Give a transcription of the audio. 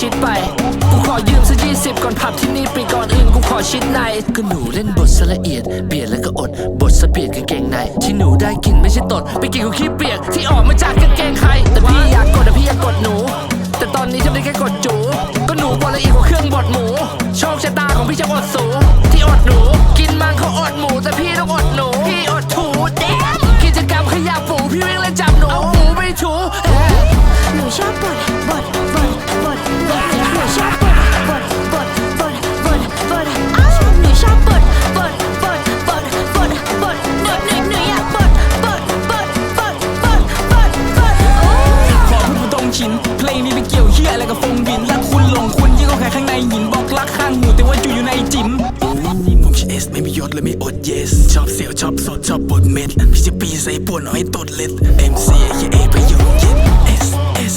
ชิดไป กูขอยืมสักยี่สิบก่อนผับที่นี่ปีก่อนอื่นกูขอชิดในก็หนูเล่นบทสละเอียด เบียดแล้วก็อด บทสะเบียดกางเกงใน ที่หนูได้กินไม่ใช่ตด ไปกินกูขี้เปียกที่ออกมาจากกางเกงใคร แต่พี่อยากกดแต่พี่อยากกดหนู แต่ตอนนี้ทำได้แค่กดจู ก็หนูบอละเอียดกว่าเครื่องบดหมู โชคชะตาของพี่จะอดสูง กับฟงวินรักคุณหลงคุณยิ่งก็แค่ข้างในหินบอกรักข้างหูแต่ว่าอยู่อยู่ในจิ๋มผมชื่อเอสไม่มียศเลยไม่อดเยสชอบเสียวชอบสดชอบบดเม็ดพี่จะปีใส่ปวดน้อยตดเล็ด MC เอเอไปอยู่เย็น S S